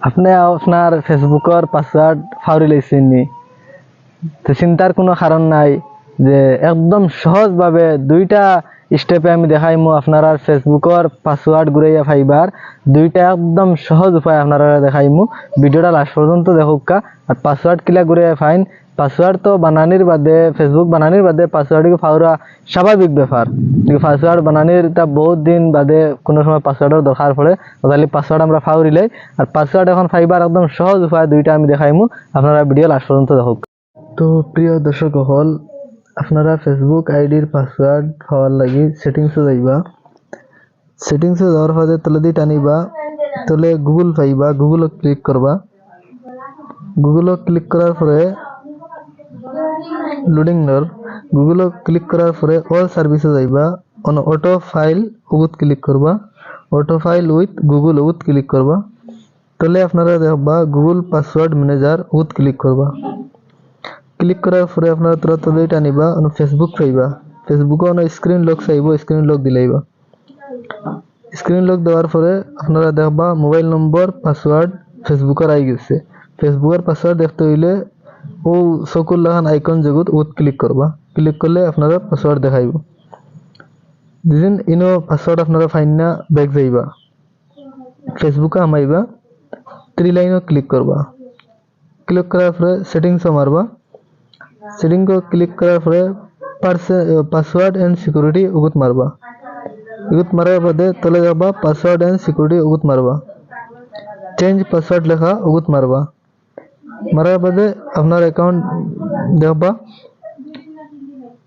আপনি আপনার ফেসবুকের পাসওয়ার্ড ফাউরি লাইছেন নি? তো চিন্তার কোনো কারণ নাই যে একদম সহজভাবে দুইটা স্টেপে আমি দেখাইমু আপনারা ফেসবুকের পাসওয়ার্ড ঘুরাইয়া ফাইবার দুইটা একদম সহজ উপায় আপনারা দেখাইমু ভিডিওটা লাস্ট পর্যন্ত দেখুক আর পাসওয়ার্ড কিলা ঘুরাইয়া ফাইন পাসওয়ার্ড তো বানানির বাদে ফেসবুক বানানির বাদে পাসওয়ার্ড ফাউরা স্বাভাবিক ব্যাপার। পাসওয়ার্ড বানানির তা বহুত দিন বাদে কোনো সময় পাসওয়ার্ডের দরকার পড়ে তাহলে পাসওয়ার্ড আমরা ফাউরিলাই আর পাসওয়ার্ড এখন ফাইবার একদম সহজ উপায়, দুইটা আমি দেখাইমু আপনারা ভিডিও লাস্ট পর্যন্ত দেখুক। তো প্রিয় দর্শক হল আপনারা ফেসবুক আইডির পাসওয়ার্ড পাওয়ার লাগি সেটিংসে যাইবা। সেটিংসে যাওয়ার পরে তলে দিয়ে টানিবা। তলে গুগল পাইবা গুগল ক্লিক করবা গুগল ক্লিক করার পরে লোডিং নর গুগল ক্লিক করার পরে অল সার্ভিসে যাইবা অন অটো ফাইল উত ক্লিক করবা অটো ফাইল উইথ গুগল উত ক্লিক করবা তলে আপনারা দেখবা গুগল পাসওয়ার্ড ম্যানেজার উত ক্লিক করবা। ক্লিক করার পরে আপনারা তুরন্ত দুইটা নিবা অন ফেসবুক পাইবা ফেসবুকে অন স্ক্রিন লক চাইব স্ক্রিন লক দিলাইবা স্ক্রিন লক দেওয়ার পরে আপনারা দেখবা মোবাইল নম্বর পাসওয়ার্ড ফেসবুকের আই গেছে। ফেসবুকের পাসওয়ার্ড দেখতে হইলে ও চকুর লাগান আইকন জগৎ ওত ক্লিক করবা। ক্লিক করলে আপনারা পাসওয়ার্ড দেখাইব। যেদিন ইনো পাসওয়ার্ড আপনারা ফাইন না ব্যাক যাইবা। ফেসবুকে আমাইবা থ্রি লাইনও ক্লিক করবা। ক্লিক করার পরে সেটিংসও মারবা। সেটিং ক্লিক করার পরে পাসওয়ার্ড এন্ড সিকিউরিটি উগুত মারবা। উগুত মারার বাদে তলে যাবা পাসওয়ার্ড এন্ড সিকিউরিটি উগুত মারবা। চেঞ্জ পাসওয়ার্ড লেখা উগুত মারবা। মারার বাদে আপনার অ্যাকাউন্ট দেখবা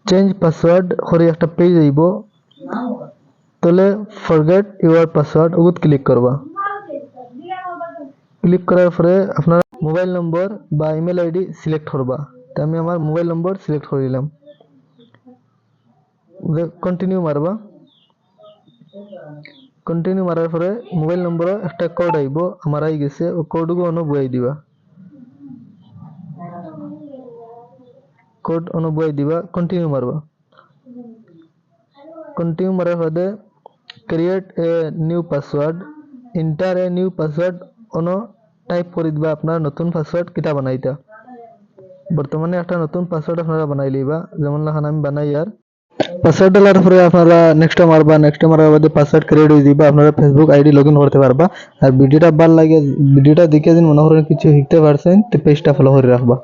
চেঞ্জ পাসওয়ার্ড করে একটা পেজ আইব তলে ফরগেট ইউর পাসওয়ার্ড উগুত ক্লিক করবা ক্লিক করার পরে আপনার মোবাইল নম্বর বা ইমেল আইডি সিলেক্ট করবা তো আমি আমার মোবাইল নম্বর সিলেক্ট করে দিলাম কন্টিনিউ মারবা কন্টিনিউ মারার পরে মোবাইল নম্বর একটা কোড আইব আমার আই গেছে ও কোডগুলো অন দিবা কোড অনুবয় দিবা কন্টিনিউ মারবা কন্টিনিউ মারার পরে create a new password enter a new password on type করে দিবা আপনার নতুন পাসওয়ার্ড কিটা বানাইতা বর্তমানে একটা নতুন পাসওয়ার্ড আপনারা বানাই লইবা যেমন লাখান আমি বানাই আর পাসওয়ার্ড ডালার পরে আপনারা নেক্সট মারবা নেক্সট মারার বাদে পাসওয়ার্ড ক্রিয়েট হয়ে দিবা আপনারা ফেসবুক আইডি লগ ইন করতে পারবা। আর ভিডিওটা ভালো লাগে, ভিডিওটা দেখে দিন মনে করেন কিছু শিখতে পারছেন, তো পেজটা ফলো করে রাখবা।